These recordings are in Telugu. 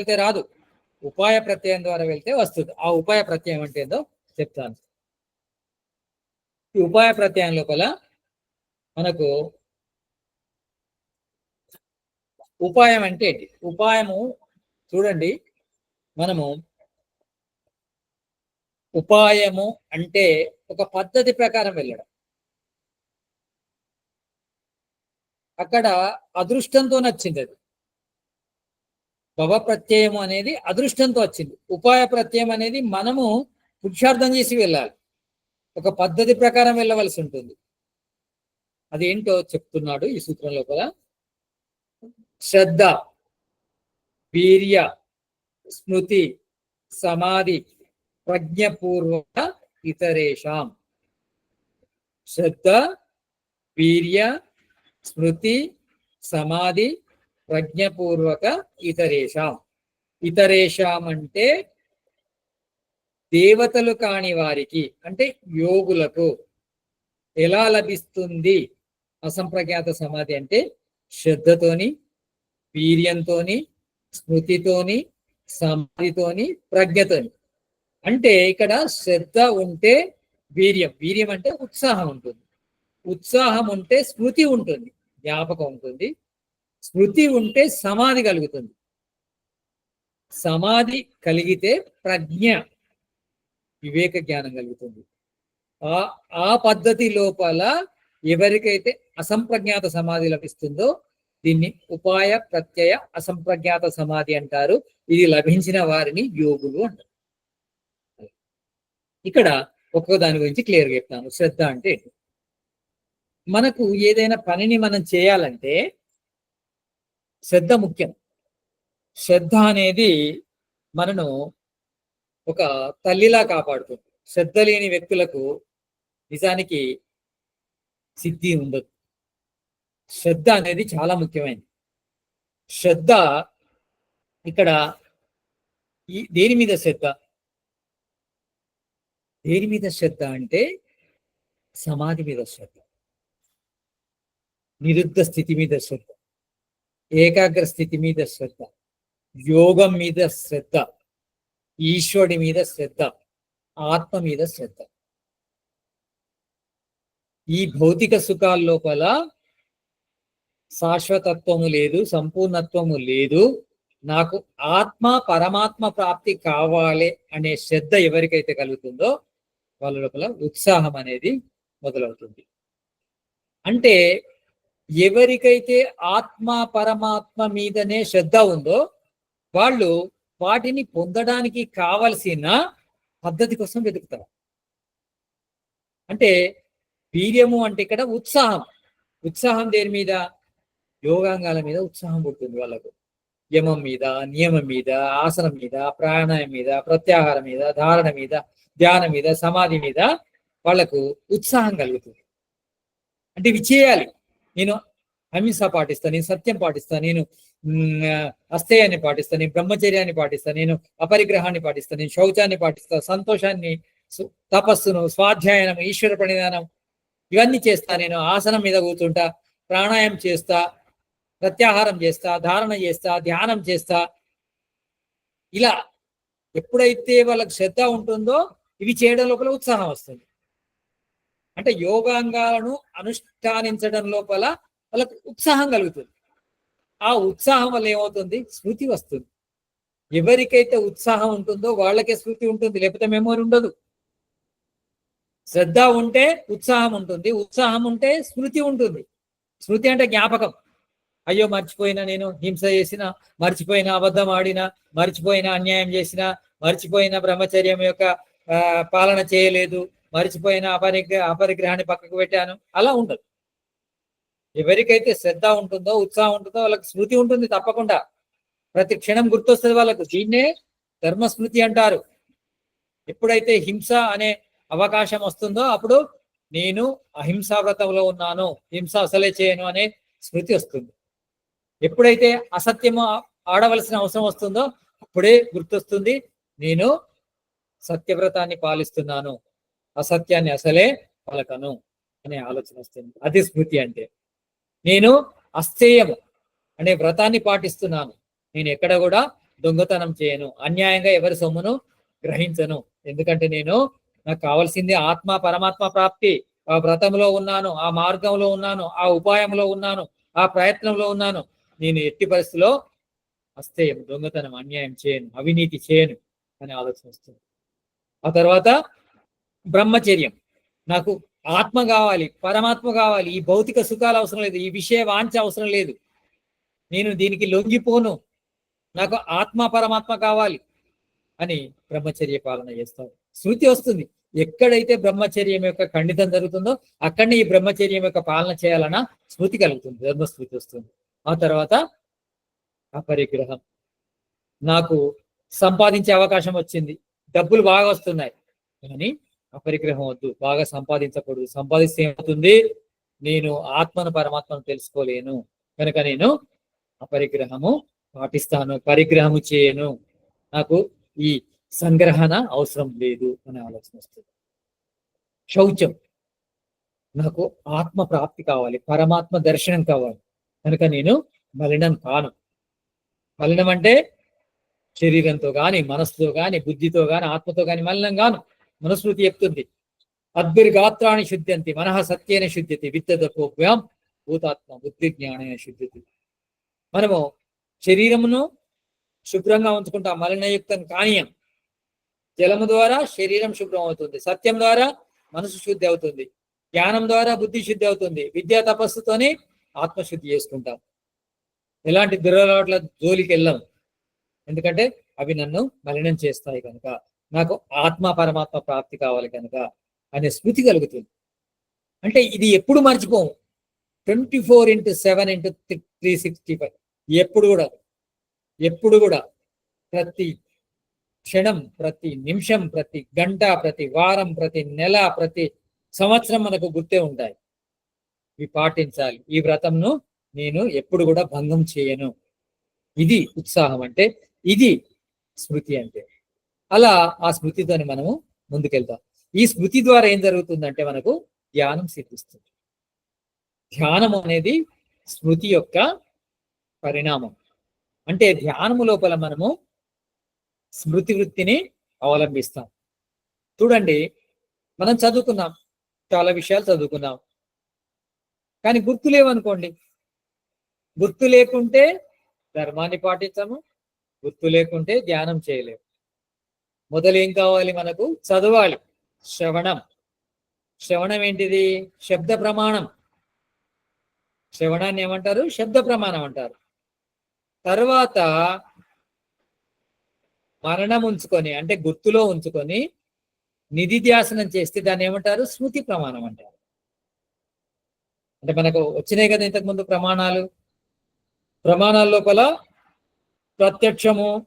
వెళ్తే రాదు. ఉపాయ ప్రత్యయం ద్వారా వెళ్తే వస్తుంది. ఆ ఉపాయ ప్రత్యయం అంటే ఏందో చెప్తాను. ఈ ఉపాయ ప్రత్యయం లోపల మనకు ఉపాయం అంటే ఏంటి? ఉపాయము చూడండి. మనము ఉపాయము అంటే ఒక పద్ధతి ప్రకారం వెళ్ళడం. అక్కడ అదృష్టంతో నచ్చింది అది. భవ ప్రత్యయం అనేది అదృష్టంతో వచ్చింది. ఉపాయ ప్రత్యయం అనేది మనము పురుషార్థం చేసి వెళ్ళాలి. ఒక పద్ధతి ప్రకారం వెళ్ళవలసి ఉంటుంది. అదేంటో చెప్తున్నాడు ఈ సూత్రం లోపల? శ్రద్ధ వీర్య స్మృతి సమాధి ప్రజ్ఞపూర్వక ఇతరేషాం. శ్రద్ధ వీర్య స్మృతి సమాధి ప్రజ్ఞపూర్వక ఇతరేషాం. ఇతరేషాం అంటే దేవతలు కాని వారికి అంటే యోగులకు ఎలా లభిస్తుంది? అసంప్రఖ్యాత సమాధి అంటే శ్రద్ధతోని వీర్యంతోని స్మృతితోని సమాధితోని ప్రజ్ఞతోని. అంటే ఇక్కడ శ్రద్ధ ఉంటే వీర్యం. వీర్యం అంటే ఉత్సాహం ఉంటుంది. ఉత్సాహం ఉంటే స్మృతి ఉంటుంది. జ్ఞాపకం ఉంటుంది. స్మృతి ఉంటే సమాధి కలుగుతుంది. సమాధి కలిగితే ప్రజ్ఞ వివేక జ్ఞానం కలుగుతుంది. ఆ ఆ పద్ధతి లోపల ఎవరికైతే అసంప్రజ్ఞాత సమాధి లభిస్తుందో దీన్ని ఉపాయ ప్రత్యయ అసంప్రజ్ఞాత సమాధి అంటారు. ఇది లభించిన వారిని యోగులు అంటారు. ఇక్కడ ఒక్కో దాని గురించి క్లియర్గా చెప్తాను. శ్రద్ధ అంటే మనకు ఏదైనా పనిని మనం చేయాలంటే శ్రద్ధ ముఖ్యం. శ్రద్ధ అనేది మనను ఒక తల్లిలా కాపాడుతుంది. శ్రద్ధ లేని వ్యక్తులకు నిజానికి సిద్ధి ఉండదు. శ్రద్ధ అనేది చాలా ముఖ్యమైనది. శ్రద్ధ ఇక్కడ ఈ దేని మీద శ్రద్ధ? దేని మీద శ్రద్ధ అంటే సమాధి మీద శ్రద్ధ. నిరుద్ధ స్థితి మీద శ్రద్ధ. ఏకాగ్ర స్థితి మీద శ్రద్ధ యోగం మీద శ్రద్ధ ఈశ్వరుడి మీద శ్రద్ధ ఆత్మ మీద శ్రద్ధ ఈ భౌతిక సుఖాల లోపల శాశ్వతత్వము లేదు సంపూర్ణత్వము లేదు నాకు ఆత్మ పరమాత్మ ప్రాప్తి కావాలి అనే శ్రద్ధ ఎవరికైతే కలుగుతుందో వాళ్ళ లోపల ఉత్సాహం అనేది మొదలవుతుంది. అంటే ఎవరికైతే ఆత్మ పరమాత్మ మీదనే శ్రద్ధ ఉందో వాళ్ళు వాటిని పొందడానికి కావలసిన పద్ధతి కోసం వెతుకుతారు. అంటే వీర్యము అంటే ఇక్కడ ఉత్సాహం. ఉత్సాహం దేని మీద? యోగాంగాల మీద ఉత్సాహం పుడుతుంది వాళ్ళకు. యమం మీద నియమం మీద ఆసనం మీద ప్రాణాయం మీద ప్రత్యాహారం మీద ధారణ మీద ధ్యానం మీద సమాధి మీద వాళ్ళకు ఉత్సాహం కలుగుతుంది. అంటే ఇవి చేయాలి. నేను అహింస పాటిస్తాను నేను సత్యం పాటిస్తా నేను అస్థేయాన్ని పాటిస్తాను నేను బ్రహ్మచర్యాన్ని పాటిస్తా నేను అపరిగ్రహాన్ని పాటిస్తా నేను శౌచాన్ని పాటిస్తా సంతోషాన్ని తపస్సును స్వాధ్యాయనం ఈశ్వర ప్రణిధానం ఇవన్నీ చేస్తా నేను ఆసనం మీద కూర్చుంటా ప్రాణాయామం చేస్తా ప్రత్యాహారం చేస్తా ధారణ చేస్తా ధ్యానం చేస్తా. ఇలా ఎప్పుడైతే వాళ్ళకి శ్రద్ధ ఉంటుందో ఇవి చేయడం లోపల ఉత్సాహం వస్తుంది. అంటే యోగాంగాలను అనుష్ఠానించడం లోపల వాళ్ళకు ఉత్సాహం కలుగుతుంది. ఆ ఉత్సాహం వల్ల ఏమవుతుంది? స్మృతి వస్తుంది. ఎవరికైతే ఉత్సాహం ఉంటుందో వాళ్ళకే స్మృతి ఉంటుంది లేకపోతే మెమోరీ ఉండదు. శ్రద్ధ ఉంటే ఉత్సాహం ఉంటుంది ఉత్సాహం ఉంటే స్మృతి ఉంటుంది. స్మృతి అంటే జ్ఞాపకం. అయ్యో మర్చిపోయినా నేను హింస చేసిన మర్చిపోయిన అబద్ధం ఆడిన మర్చిపోయిన అన్యాయం చేసిన మర్చిపోయిన బ్రహ్మచర్యం యొక్క పాలన చేయలేదు మరిచిపోయిన అపరిగ్ర అపరిగ్రహాన్ని పక్కకు పెట్టాను. అలా ఉండదు. ఎవరికైతే శ్రద్ధ ఉంటుందో ఉత్సాహం ఉంటుందో వాళ్ళకి స్మృతి ఉంటుంది తప్పకుండా. ప్రతి క్షణం గుర్తొస్తుంది వాళ్ళకు. దీన్నే ధర్మస్మృతి అంటారు. ఎప్పుడైతే హింస అనే అవకాశం వస్తుందో అప్పుడు నేను అహింసా వ్రతంలో ఉన్నాను. హింస అసలే చేయను అనే స్మృతి వస్తుంది. ఎప్పుడైతే అసత్యము ఆడవలసిన అవసరం వస్తుందో అప్పుడే గుర్తొస్తుంది నేను సత్యవ్రతాన్ని పాలిస్తున్నాను. అసత్యాన్ని అసలే పలకను అనే ఆలోచన వస్తుంది. అది స్మృతి అంటే. నేను అస్థేయము అనే వ్రతాన్ని పాటిస్తున్నాను. నేను ఎక్కడ కూడా దొంగతనం చేయను. అన్యాయంగా ఎవరి సొమ్మును గ్రహించను. ఎందుకంటే నేను నాకు కావాల్సింది ఆత్మ పరమాత్మ ప్రాప్తి. ఆ వ్రతంలో ఉన్నాను ఆ మార్గంలో ఉన్నాను ఆ ఉపాయంలో ఉన్నాను ఆ ప్రయత్నంలో ఉన్నాను. నేను ఎట్టి పరిస్థితిలో అస్థేయం దొంగతనం అన్యాయం చేయను అవినీతి చేయను అని ఆలోచన వస్తుంది. ఆ తర్వాత బ్రహ్మచర్యం. నాకు ఆత్మ కావాలి పరమాత్మ కావాలి ఈ భౌతిక సుఖాలు అవసరం లేదు ఈ విషయ వాంఛ అవసరం లేదు. నేను దీనికి లొంగిపోను. నాకు ఆత్మ పరమాత్మ కావాలి అని బ్రహ్మచర్య పాలన చేస్తాడు శృతి వస్తుంది. ఎక్కడైతే బ్రహ్మచర్యం యొక్క ఖండితం జరుగుతుందో అక్కడనే ఈ బ్రహ్మచర్యం యొక్క పాలన చేయాలన్న స్మృతి కలుగుతుంది ధర్మస్మృతి వస్తుంది. ఆ తర్వాత అపరిగ్రహం. నాకు సంపాదించే అవకాశం వచ్చింది. డబ్బులు బాగా వస్తున్నాయి. కానీ అపరిగ్రహం వద్దు బాగా సంపాదించకూడదు. సంపాదిస్తే ఏమవుతుంది? నేను ఆత్మను పరమాత్మను తెలుసుకోలేను. కనుక నేను అపరిగ్రహము పాటిస్తాను పరిగ్రహము చేయను. నాకు ఈ సంగ్రహణ అవసరం లేదు అనే ఆలోచన వస్తుంది. శౌచం నాకు ఆత్మ ప్రాప్తి కావాలి పరమాత్మ దర్శనం కావాలి. కనుక నేను మలినం కాను. మలినం అంటే శరీరంతో కానీ మనస్సుతో కానీ బుద్ధితో కానీ ఆత్మతో కానీ మలినం కాను. మనుస్మృతి చెప్తుంది. అద్భిర్గాత్రాన్ని శుద్ధ్యంతి మనః సత్యేన శుద్ధ్యతి విత్తదపోభ్యాం భూతాత్మ బుద్ధి జ్ఞానైన శుద్ధ్యతి. మనము శరీరమును శుభ్రంగా ఉంచుకుంటాం మలినయుక్తం కానీయం. జలము ద్వారా శరీరం శుభ్రం అవుతుంది సత్యం ద్వారా మనసు శుద్ధి అవుతుంది జ్ఞానం ద్వారా బుద్ధి శుద్ధి అవుతుంది విద్యా తపస్సుతోనే ఆత్మశుద్ధి చేసుకుంటాం. ఎలాంటి దురలవాట్ల జోలికి వెళ్ళం ఎందుకంటే అవి నన్ను మలినం చేస్తాయి కనుక. నాకు ఆత్మ పరమాత్మ ప్రాప్తి కావాలి కనుక అనే స్మృతి కలుగుతుంది. అంటే ఇది ఎప్పుడు మర్చిపోము twenty four into seven into three sixty five. ఎప్పుడు కూడా ఎప్పుడు కూడా ప్రతి క్షణం ప్రతి నిమిషం ప్రతి గంట ప్రతి వారం ప్రతి నెల ప్రతి సంవత్సరం మనకు గుర్తే ఉంటాయి. ఇవి పాటించాలి. ఈ వ్రతంను నేను ఎప్పుడు కూడా భంగం చేయను. ఇది ఉత్సాహం అంటే ఇది స్మృతి అంటే. అలా ఆ స్మృతితోని మనము ముందుకెళ్తాం. ఈ స్మృతి ద్వారా ఏం జరుగుతుందంటే మనకు ధ్యానం సిద్ధిస్తుంది. ధ్యానం అనేది స్మృతి యొక్క పరిణామం. అంటే ధ్యానము లోపల మనము స్మృతి వృత్తిని అవలంబిస్తాం. చూడండి మనం చదువుకున్నాం చాలా విషయాలు చదువుకున్నాం. కానీ గుర్తు లేవనుకోండి. గుర్తు లేకుంటే ధర్మాన్ని పాటించము గుర్తు లేకుంటే ధ్యానం చేయలేము. మొదలు ఏం కావాలి మనకు? చదవాలి. శ్రవణం. శ్రవణం ఏంటిది? శబ్ద ప్రమాణం. శ్రవణాన్ని ఏమంటారు? శబ్ద ప్రమాణం అంటారు. తర్వాత మరణం ఉంచుకొని అంటే గుర్తులో ఉంచుకొని నిధిధ్యాసనం చేస్తే దాన్ని ఏమంటారు? స్మృతి ప్రమాణం అంటారు. అంటే మనకు వచ్చినాయి కదా ఇంతకుముందు ప్రమాణాలు. ప్రమాణాల లోపల ప్రత్యక్షము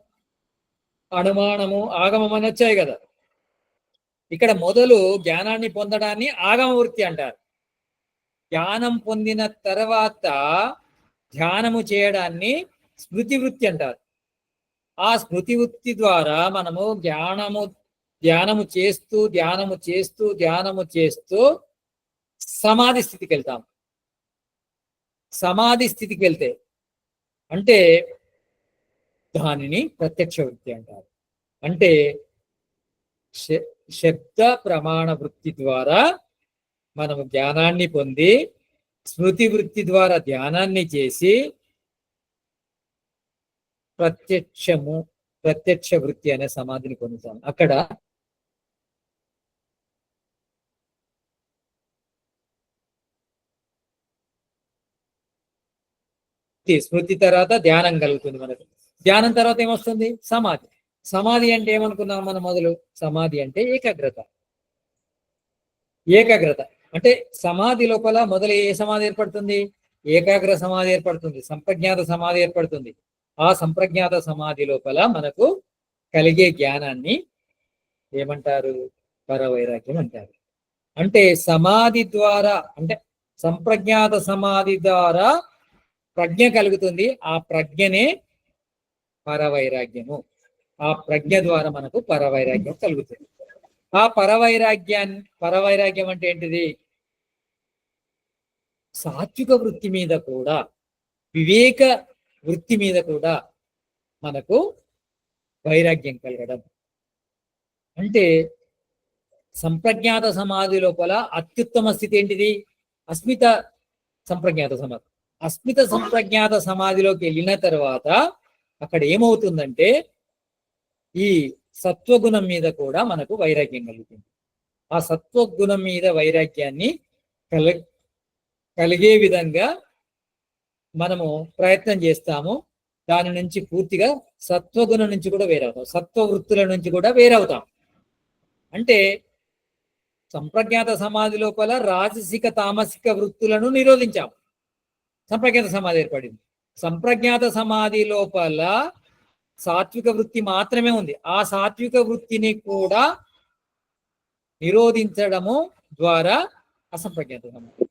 అనుమానము ఆగమం అని వచ్చాయి కదా. ఇక్కడ మొదలు జ్ఞానాన్ని పొందడాన్ని ఆగమ వృత్తి అంటారు. జ్ఞానం పొందిన తర్వాత ధ్యానము చేయడాన్ని స్మృతి వృత్తి అంటారు. ఆ స్మృతి వృత్తి ద్వారా మనము ధ్యానము ధ్యానము చేస్తూ ధ్యానము చేస్తూ ధ్యానము చేస్తూ సమాధి స్థితికి వెళ్తాం. సమాధి స్థితికి వెళ్తే అంటే దానిని ప్రత్యక్ష వృత్తి అంటారు. అంటే శబ్ద ప్రమాణ వృత్తి ద్వారా మనము జ్ఞానాన్ని పొంది స్మృతి వృత్తి ద్వారా ధ్యానాన్ని చేసి ప్రత్యక్షము ప్రత్యక్ష వృత్తి అనే సమాధిని పొందుతాం. అక్కడ స్మృతి తర్వాత ధ్యానం కలుగుతుంది మనకు. ధ్యానం తర్వాత ఏమొస్తుంది? సమాధి. సమాధి అంటే ఏమనుకున్నాం మనం మొదలు? సమాధి అంటే ఏకాగ్రత. ఏకాగ్రత. అంటే సమాధి లోపల మొదలు ఏ సమాధి ఏర్పడుతుంది? ఏకాగ్ర సమాధి ఏర్పడుతుంది. సంప్రజ్ఞాత సమాధి ఏర్పడుతుంది. ఆ సంప్రజ్ఞాత సమాధి లోపల మనకు కలిగే జ్ఞానాన్ని ఏమంటారు? పరవైరాగ్యం అంటారు. అంటే సమాధి ద్వారా అంటే సంప్రజ్ఞాత సమాధి ద్వారా ప్రజ్ఞ కలుగుతుంది. ఆ ప్రజ్ఞనే పరవైరాగ్యము. ఆ ప్రజ్ఞ ద్వారా మనకు పరవైరాగ్యం కలుగుతుంది. ఆ పరవైరాగ్యాన్ని పరవైరాగ్యం అంటే ఏంటిది? సాత్విక వృత్తి మీద కూడా వివేక వృత్తి మీద కూడా మనకు వైరాగ్యం కలగడం. అంటే సంప్రజ్ఞాత సమాధి లోపల అత్యుత్తమ స్థితి ఏంటిది? అస్మిత సంప్రజ్ఞాత సమాధి. అస్మిత సంప్రజ్ఞాత సమాధిలోకి వెళ్ళిన తర్వాత అక్కడ ఏమవుతుందంటే ఈ సత్వగుణం మీద కూడా మనకు వైరాగ్యం కలుగుతుంది. ఆ సత్వగుణం మీద వైరాగ్యాన్ని కల కలిగే విధంగా మనము ప్రయత్నం చేస్తాము. దాని నుంచి పూర్తిగా సత్వగుణం నుంచి కూడా వేరవుతాం. సత్వ వృత్తుల నుంచి కూడా వేరవుతాం. అంటే సంప్రజ్ఞాత సమాధి లోపల రాజసిక తామసిక వృత్తులను నిరోధించాము. సంప్రజ్ఞాత సమాధి ఏర్పడింది. సంప్రజ్ఞాత సమాధి లోపల సాత్విక వృత్తి మాత్రమే ఉంది. ఆ సాత్విక వృత్తిని కూడా నిరోధించడము ద్వారా అసంప్రజ్ఞాత సమాధి.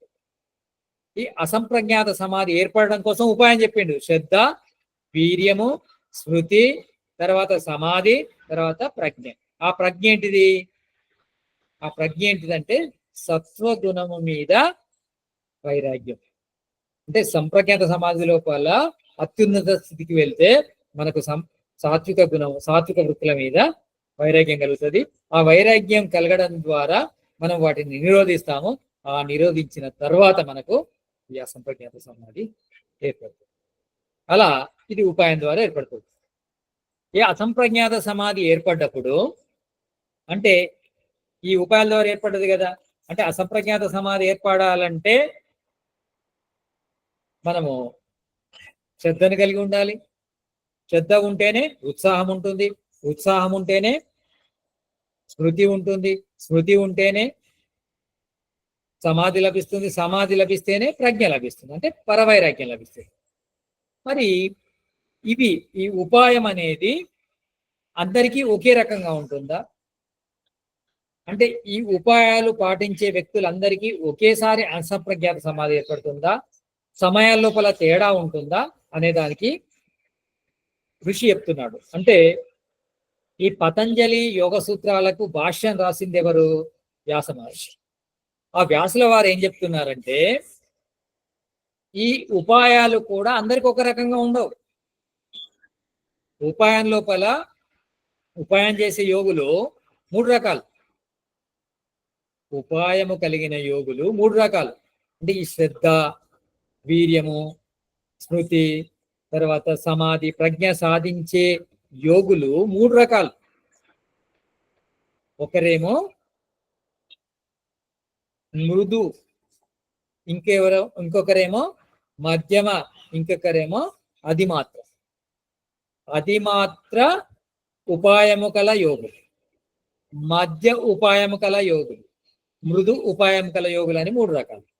ఈ అసంప్రజ్ఞాత సమాధి ఏర్పడడం కోసం ఉపాయం చెప్పిండు. శ్రద్ధ వీర్యము స్మృతి తర్వాత సమాధి తర్వాత ప్రజ్ఞ. ఆ ప్రజ్ఞ ఏంటిది? ఆ ప్రజ్ఞ ఏంటిదంటే సత్వగుణము మీద వైరాగ్యం. అంటే సంప్రజ్ఞాత సమాధి లోపల అత్యున్నత స్థితికి వెళ్తే మనకు సం సాత్విక గుణం సాత్విక వృత్తుల మీద వైరాగ్యం కలుగుతుంది. ఆ వైరాగ్యం కలగడం ద్వారా మనం వాటిని నిరోధిస్తాము. ఆ నిరోధించిన తర్వాత మనకు ఈ అసంప్రజ్ఞాత సమాధి ఏర్పడుతుంది. అలా ఇది ఉపాయం ద్వారా ఏర్పడుతుంది. ఈ అసంప్రజ్ఞాత సమాధి ఏర్పడ్డప్పుడు అంటే ఈ ఉపాయాల ద్వారా ఏర్పడ్డది కదా? అంటే అసంప్రజ్ఞాత సమాధి ఏర్పడాలంటే మనము శ్రద్ధను కలిగి ఉండాలి. శ్రద్ధ ఉంటేనే ఉత్సాహం ఉంటుంది. ఉత్సాహం ఉంటేనే స్మృతి ఉంటుంది. స్మృతి ఉంటేనే సమాధి లభిస్తుంది. సమాధి లభిస్తేనే ప్రజ్ఞ లభిస్తుంది. అంటే పరవైరాగ్యం లభిస్తుంది. మరి ఇవి ఈ ఉపాయం అనేది అందరికీ ఒకే రకంగా ఉంటుందా? అంటే ఈ ఉపాయాలు పాటించే వ్యక్తులందరికీ ఒకేసారి అసంప్రజ్ఞాత సమాధి ఏర్పడుతుందా? సమయాల లోపల తేడా ఉంటుందా అనే దానికి ఋషి చెప్తున్నాడు. అంటే ఈ పతంజలి యోగ సూత్రాలకు భాష్యం రాసింది ఎవరు? వ్యాస మహర్షి. ఆ వ్యాసుల వారు ఏం చెప్తున్నారంటే ఈ ఉపాయాలు కూడా అందరికి ఒక రకంగా ఉండవు. ఉపాయం లోపల ఉపాయం చేసే యోగులు మూడు రకాలు. ఉపాయము కలిగిన యోగులు మూడు రకాలు. అంటే ఈ శ్రద్ధ వీర్యము స్మృతి తర్వాత సమాధి ప్రజ్ఞ సాధించే యోగులు మూడు రకాలు. ఒకరేమో మృదు ఇంకెవరో ఇంకొకరేమో మధ్యమ ఇంకొకరేమో అధిమాత్ర. అధిమాత్ర ఉపాయము కల యోగులు. మధ్య ఉపాయము కల యోగులు. మృదు ఉపాయం కల యోగులు అని మూడు రకాలు.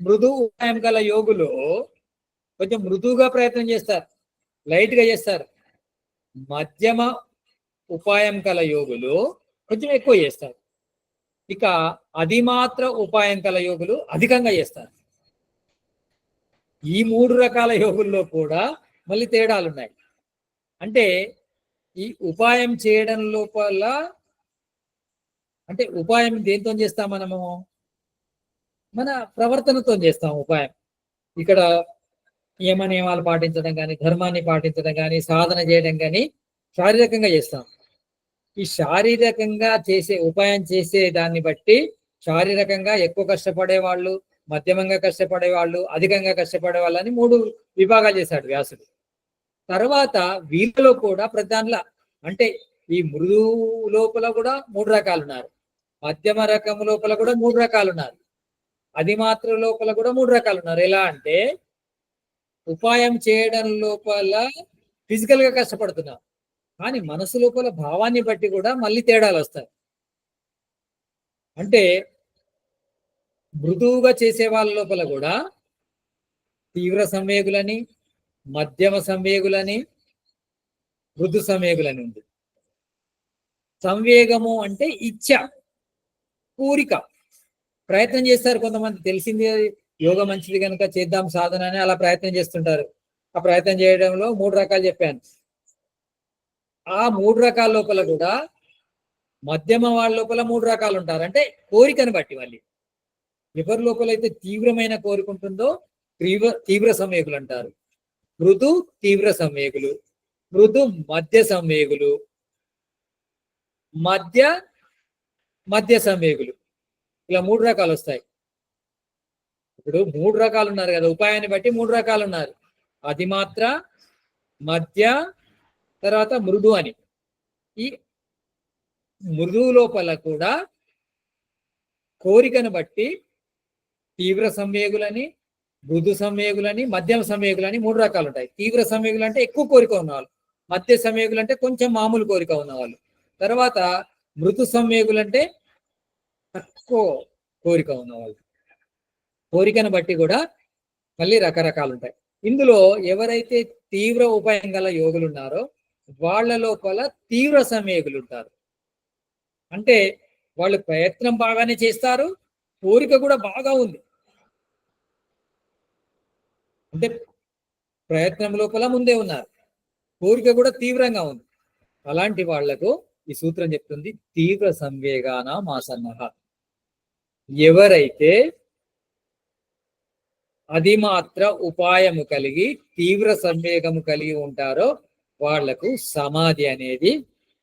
మృదు ఉపాయం గల యోగులు కొంచెం మృదువుగా ప్రయత్నం చేస్తారు లైట్గా చేస్తారు. మధ్యమ ఉపాయం కల యోగులు కొంచెం ఎక్కువ చేస్తారు. ఇక అది మాత్ర ఉపాయం కల యోగులు అధికంగా చేస్తారు. ఈ మూడు రకాల యోగుల్లో కూడా మళ్ళీ తేడాలు ఉన్నాయి. అంటే ఈ ఉపాయం చేయడం లోపల అంటే ఉపాయం దేంతో చేస్తాం మనము? మన ప్రవర్తనతో చేస్తాం ఉపాయం. ఇక్కడ నియమ నియమాలు పాటించడం కానీ ధర్మాన్ని పాటించడం కానీ సాధన చేయడం కానీ శారీరకంగా చేస్తాం. ఈ శారీరకంగా చేసే ఉపాయం చేసే దాన్ని బట్టి శారీరకంగా ఎక్కువ కష్టపడే వాళ్ళు మధ్యమంగా కష్టపడే వాళ్ళు అధికంగా కష్టపడే వాళ్ళని మూడు విభాగాలు చేశాడు వ్యాసుడు. తర్వాత వీళ్ళలో కూడా ప్రధానంలో అంటే ఈ మృదు లోపల కూడా మూడు రకాలు ఉన్నారు మధ్యమ రకం లోపల కూడా మూడు రకాలు ఉన్నారు అది మాత్రం లోపల కూడా మూడు రకాలు ఉన్నారు. ఎలా అంటే ఉపాయం చేయడం లోపల ఫిజికల్గా కష్టపడుతున్నారు కానీ మనసు లోపల భావాన్ని బట్టి కూడా మళ్ళీ తేడాలు వస్తాయి. అంటే మృదువుగా చేసే వాళ్ళ లోపల కూడా తీవ్ర సంవేగులని మధ్యమ సంవేగులని మృదు సంవేగులని ఉంది. సంవేగము అంటే ఇచ్చ కోరిక ప్రయత్నం చేస్తారు కొంతమంది. తెలిసింది యోగ మంచిది కనుక చేద్దాం సాధన అని అలా ప్రయత్నం చేస్తుంటారు. ఆ ప్రయత్నం చేయడంలో మూడు రకాలు చెప్పాను. ఆ మూడు రకాల లోపల కూడా మధ్యమ వాళ్ళ లోపల మూడు రకాలు ఉంటారు. అంటే కోరికను బట్టి మళ్ళీ. ఎవరి లోపల అయితే తీవ్రమైన కోరిక ఉంటుందో తీవ్ర తీవ్ర సంవేగులు అంటారు. మృదు తీవ్ర సంవేగులు. మృదు మధ్య సంవేగులు. మధ్య మధ్య సంవేగులు. ఇలా మూడు రకాలు వస్తాయి. ఇప్పుడు మూడు రకాలు ఉన్నారు కదా ఉపాయాన్ని బట్టి మూడు రకాలు ఉన్నారు. అది మాత్ర మధ్య తర్వాత మృదు అని. ఈ మృదు లోపల కూడా కోరికను బట్టి తీవ్ర సంవేగులని మృదు సంవేగులని మధ్యమ సంవేగులని మూడు రకాలు ఉంటాయి. తీవ్ర సంవేగులు అంటే ఎక్కువ కోరిక ఉన్నవాళ్ళు మధ్య సంవేగులు అంటే కొంచెం మామూలు కోరిక ఉన్నవాళ్ళు. తర్వాత మృదు సంవేగులు అంటే తక్కువ కోరిక ఉన్న వాళ్ళు. కోరికను బట్టి కూడా మళ్ళీ రకరకాలు ఉంటాయి ఇందులో ఎవరైతే తీవ్ర ఉపాయం గల యోగులు ఉన్నారో వాళ్ళ లోపల తీవ్ర సంవేగులు ఉంటారు అంటే వాళ్ళు ప్రయత్నం బాగానే చేస్తారు కోరిక కూడా బాగా ఉంది. అంటే ప్రయత్నం లోపల ముందే ఉన్నారు. కోరిక కూడా తీవ్రంగా ఉంది. అలాంటి వాళ్ళకు ఈ సూత్రం చెప్తుంది తీవ్ర సంవేగాన మాసన్నహ ఎవరైతే అది మాత్ర ఉపాయము కలిగి తీవ్ర సంవేగము కలిగి ఉంటారో వాళ్ళకు సమాధి అనేది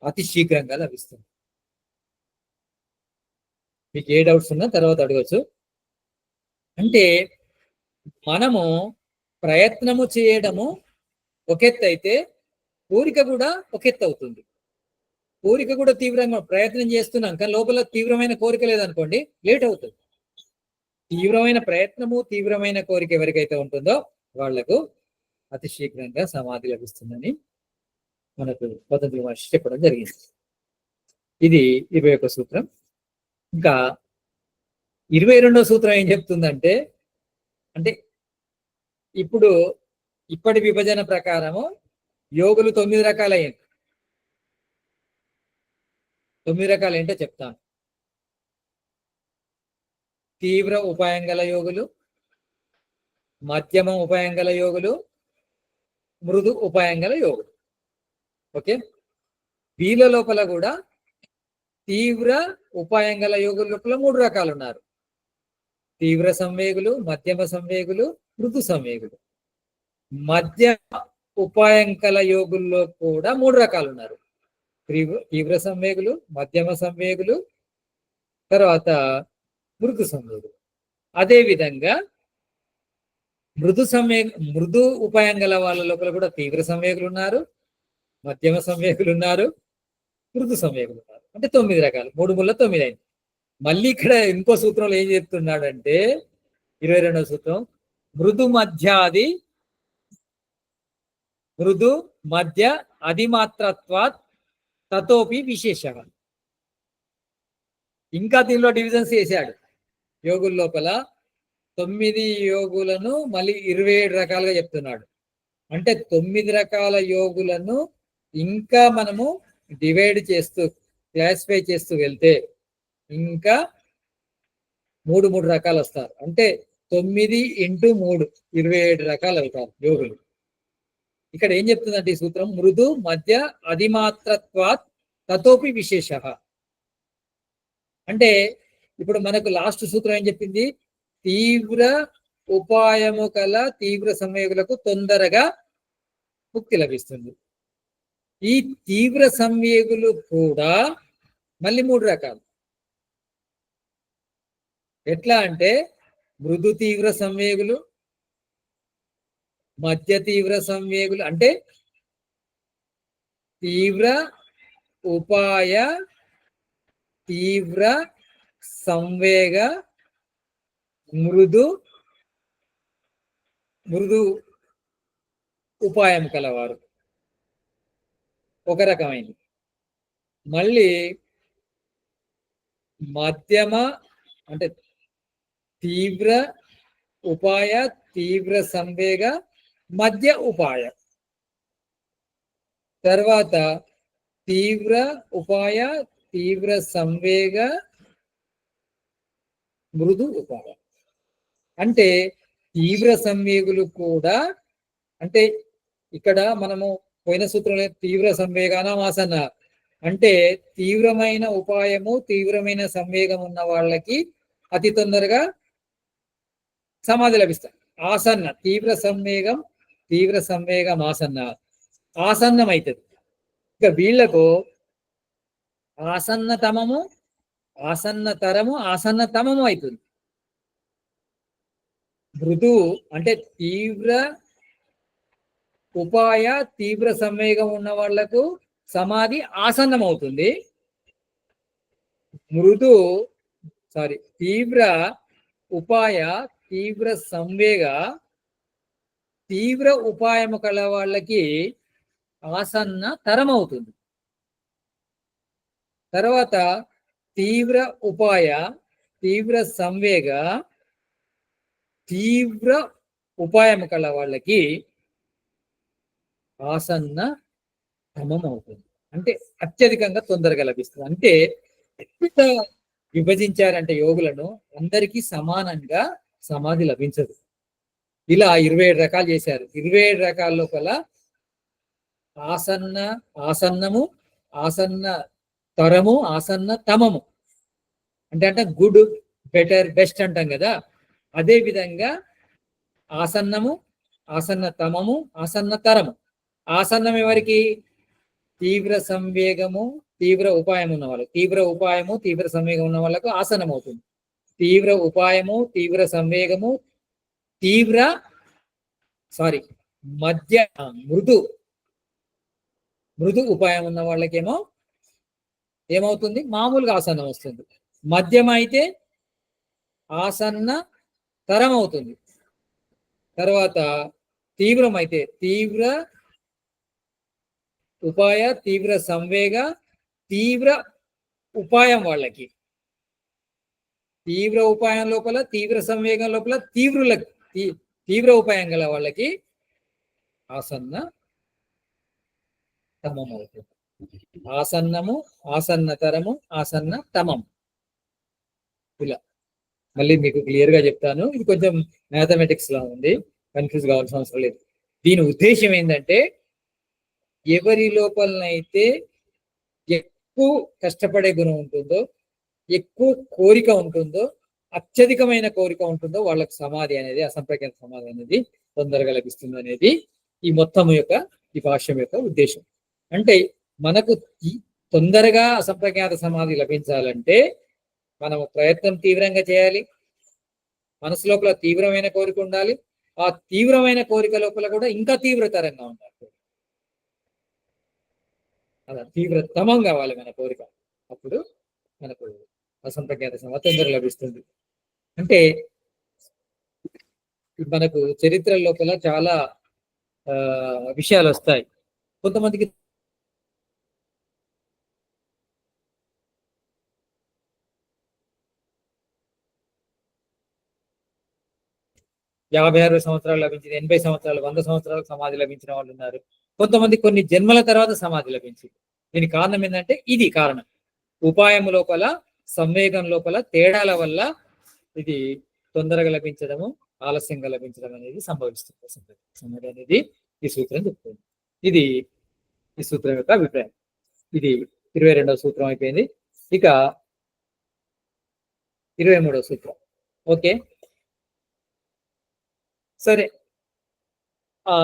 అతి శీఘ్రంగా లభిస్తుంది. మీకు ఏ డౌట్స్ ఉన్నా తర్వాత అడగచ్చు. అంటే మనము ప్రయత్నము చేయడము ఒకెత్తు అయితే కోరిక కూడా ఒకెత్తు అవుతుంది కోరిక కూడా తీవ్రంగా ప్రయత్నం చేస్తున్నాం కానీ లోపల తీవ్రమైన కోరిక లేదనుకోండి లేట్ అవుతుంది. తీవ్రమైన ప్రయత్నము తీవ్రమైన కోరిక ఎవరికైతే ఉంటుందో వాళ్ళకు అతి శీఘ్రంగా సమాధి లభిస్తుందని మనకు పద్ధతులు మహర్షి చెప్పడం జరిగింది. ఇది ఇరవై ఒక సూత్రం. ఇంకా ఇరవై రెండో సూత్రం ఏం చెప్తుందంటే అంటే ఇప్పుడు ఇప్పటి విభజన ప్రకారము యోగులు తొమ్మిది రకాలయ్యారు. తొమ్మిది రకాలు ఏంటో చెప్తాను. తీవ్ర ఉపాయం గల యోగులు మధ్యమ ఉపాయం గల యోగులు మృదు ఉపాయం గల యోగులు. ఓకే? వీళ్ళ లోపల కూడా తీవ్ర ఉపాయం గల యోగుల లోపల మూడు రకాలు ఉన్నారు తీవ్ర సంవేగులు మధ్యమ సంవేగులు మృదు సంవేగులు. మధ్య ఉపాయంకల యోగుల్లో కూడా మూడు రకాలు ఉన్నారు తీవ్ర సంవేగులు మధ్యమ సంవేగులు తర్వాత మృదు సంవేగులు. అదేవిధంగా మృదు సంవే మృదు ఉపాయం గల వాళ్ళ లోపల కూడా తీవ్ర సంవేగులు ఉన్నారు మధ్యమ సంవేగులు ఉన్నారు మృదు సంవేగులు ఉన్నారు. అంటే తొమ్మిది రకాలు. మూడు ముళ్ళ తొమ్మిది అయింది. మళ్ళీ ఇక్కడ ఇంకో సూత్రంలో ఏం చెప్తున్నాడంటే ఇరవై రెండవ సూత్రం మృదు మధ్యాది మృదు మధ్య అధిమాత్రత్వాత్ తతోపి విశేష ఇంకా దీనిలో డివిజన్స్ చేశాడు. యోగుల లోపల తొమ్మిది యోగులను మళ్ళీ ఇరవై ఏడు రకాలుగా చెప్తున్నాడు. అంటే తొమ్మిది రకాల యోగులను ఇంకా మనము డివైడ్ చేస్తూ క్లాసిఫై చేస్తూ వెళ్తే ఇంకా మూడు మూడు రకాలు వస్తారు. అంటే తొమ్మిది ఇంటూ మూడు ఇరవై ఏడు రకాలు అవుతారు యోగులు. ఇక్కడ ఏం చెప్తుందంటే ఈ సూత్రం? మృదు మధ్య అధిమాత్రత్వాత్ తతోపి విశేష. అంటే ఇప్పుడు మనకు లాస్ట్ సూత్రం ఏం చెప్పింది? తీవ్ర ఉపాయము కల తీవ్ర సంయోగులకు తొందరగా ముక్తి లభిస్తుంది. ఈ తీవ్ర సంవేగులు కూడా మళ్ళీ మూడు రకాలు. ఎట్లా అంటే మృదు తీవ్ర సంవేగులు మధ్య తీవ్ర సంవేగులు అంటే తీవ్ర ఉపాయ తీవ్ర సంవేగ మృదు మృదు ఉపాయం కలవారు. ఒక రకమైనది మళ్ళీ మధ్యమ అంటే తీవ్ర ఉపాయ తీవ్ర సంవేగ మధ్య ఉపాయ. తర్వాత తీవ్ర ఉపాయ తీవ్ర సంవేగ మృదు ఉపాయ. అంటే తీవ్ర సంవేగులు కూడా అంటే ఇక్కడ మనము పోయిన సూత్రంలో తీవ్ర సంవేగాన వాసన అంటే తీవ్రమైన ఉపాయము తీవ్రమైన సంవేగం ఉన్న వాళ్ళకి అతి తొందరగా సమాధి లభిస్తారు ఆసన్న తీవ్ర సంవేగం తీవ్ర సంవేగం ఆసన్న ఆసన్నం అవుతుంది ఇక వీళ్ళకు ఆసన్నతమము ఆసన్నతరము ఆసన్నతమము అవుతుంది మృదు అంటే తీవ్ర ఉపాయ తీవ్ర సంవేగం ఉన్న వాళ్ళకు సమాధి ఆసన్నం అవుతుంది మృదు సారీ తీవ్ర ఉపాయ తీవ్ర సంవేగ తీవ్ర ఉపాయము కల వాళ్ళకి ఆసన్న తరం అవుతుంది తర్వాత తీవ్ర ఉపాయ తీవ్ర సంవేగ తీవ్ర ఉపాయము కల వాళ్ళకి ఆసన్న క్రమం అవుతుంది అంటే అత్యధికంగా తొందరగా లభిస్తుంది. అంటే ఎంత విభజించారంటే యోగులను అందరికీ సమానంగా సమాధి లభించదు. ఇలా ఇరవై ఏడు రకాలు చేశారు. ఇరవై ఏడు రకాల లోపల ఆసన్న ఆసన్నము ఆసన్న తరము ఆసన్న తమము. అంటే అంటే గుడ్ బెటర్ బెస్ట్ అంటాం కదా. అదే విధంగా ఆసన్నము ఆసన్న తమము ఆసన్న తరము. ఆసన్నం ఎవరికి? తీవ్ర సంవేగము తీవ్ర ఉపాయం ఉన్న వాళ్ళకి. తీవ్ర ఉపాయము తీవ్ర సంవేగం ఉన్న వాళ్ళకు ఆసనం అవుతుంది తీవ్ర ఉపాయము తీవ్ర సంవేగము తీవ్ర సారీ మధ్య మృదు మృదు ఉపాయం ఉన్న వాళ్ళకేమో ఏమవుతుంది? మామూలుగా ఆసనం వస్తుంది. మద్యం అయితే ఆసన్న తరం అవుతుంది. తర్వాత తీవ్రమైతే తీవ్ర ఉపాయ తీవ్ర సంవేగ తీవ్ర ఉపాయం వాళ్ళకి. తీవ్ర ఉపాయం లోపల తీవ్ర సంవేగం లోపల తీవ్రుల తీవ్ర ఉపాయం గల వాళ్ళకి ఆసన్న తమం అవుతుంది. ఆసన్నము ఆసన్నతరము ఆసన్న తమం. ఇలా. మళ్ళీ మీకు క్లియర్గా చెప్తాను. ఇది కొంచెం మ్యాథమెటిక్స్ లా ఉంది. కన్ఫ్యూజ్ కావాల్సిన అవసరం లేదు. దీని ఉద్దేశం ఏంటంటే ఎవరి లోపలనైతే ఎక్కువ కష్టపడే గుణం ఉంటుందో ఎక్కువ కోరిక ఉంటుందో అత్యధికమైన కోరిక ఉంటుందో వాళ్ళకి సమాధి అనేది అసంప్రజ్ఞాత సమాధి అనేది తొందరగా లభిస్తుంది అనేది ఈ మొత్తం యొక్క ఈ భాష్యం యొక్క ఉద్దేశం. అంటే మనకు తొందరగా అసంప్రజ్ఞాత సమాధి లభించాలంటే మనం ప్రయత్నం తీవ్రంగా చేయాలి. మనసు లోపల తీవ్రమైన కోరిక ఉండాలి. ఆ తీవ్రమైన కోరిక లోపల కూడా ఇంకా తీవ్రతరంగా ఉండాలి. అలా తీవ్రతమం కావాలి మన కోరిక. అప్పుడు మనకు అసంప్రజ్ఞాత సమాధి తొందరగా లభిస్తుంది. అంటే మనకు చరిత్ర లోపల చాలా విషయాలు వస్తాయి. కొంతమందికి యాభై అరవై సంవత్సరాలు లభించింది ఎనభై సంవత్సరాలు వంద సంవత్సరాలకు సమాధి లభించిన వాళ్ళు ఉన్నారు. కొంతమంది కొన్ని జన్మల తర్వాత సమాధి లభించింది. దీనికి కారణం ఏంటంటే ఇది కారణం. ఉపాయం లోపల సంవేగం లోపల తేడాల వల్ల ఇది తొందరగా లభించడము ఆలస్యంగా లభించడం అనేది సంభవిస్తుంది. సంగతి అనేది ఈ సూత్రం చెప్తుంది. ఇది ఈ సూత్రం యొక్క అభిప్రాయం. ఇది ఇరవై రెండవ సూత్రం అయిపోయింది. ఇక ఇరవై మూడవ సూత్రం. ఓకే. సరే. ఆ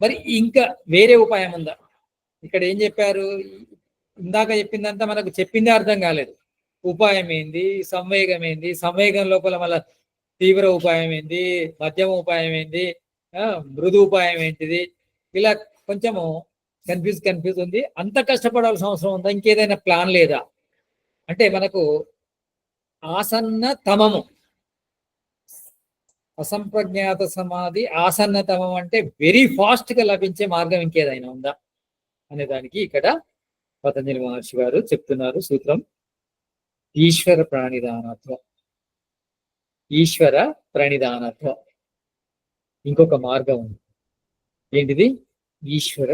మరి ఇంకా వేరే ఉపాయం ఉందా? ఇక్కడ ఏం చెప్పారు? ఇందాక చెప్పిందంతా మనకు చెప్పిందే అర్థం కాలేదు. ఉపాయం ఏంది సంవేగం ఏంది సంవేగం లోపల మళ్ళా తీవ్ర ఉపాయం ఏంది మధ్యమ ఉపాయం ఏంది మృదు ఉపాయం ఏంటిది ఇలా కొంచెము కన్ఫ్యూజ్ కన్ఫ్యూజ్ ఉంది. అంత కష్టపడాల్సిన అవసరం ఉందా? ఇంకేదైనా ప్లాన్ లేదా? అంటే మనకు ఆసన్న తమము. అసంప్రజ్ఞాత సమాధి ఆసన్నతమం అంటే వెరీ ఫాస్ట్గా లభించే మార్గం ఇంకేదైనా ఉందా? అనే దానికి ఇక్కడ పతంజలి మహర్షి గారు చెప్తున్నారు సూత్రం. ఈశ్వర ప్రాణిదానత్వం. ఈశ్వర ప్రణిధానత్వం ఇంకొక మార్గం ఉంది. ఏంటిది? ఈశ్వర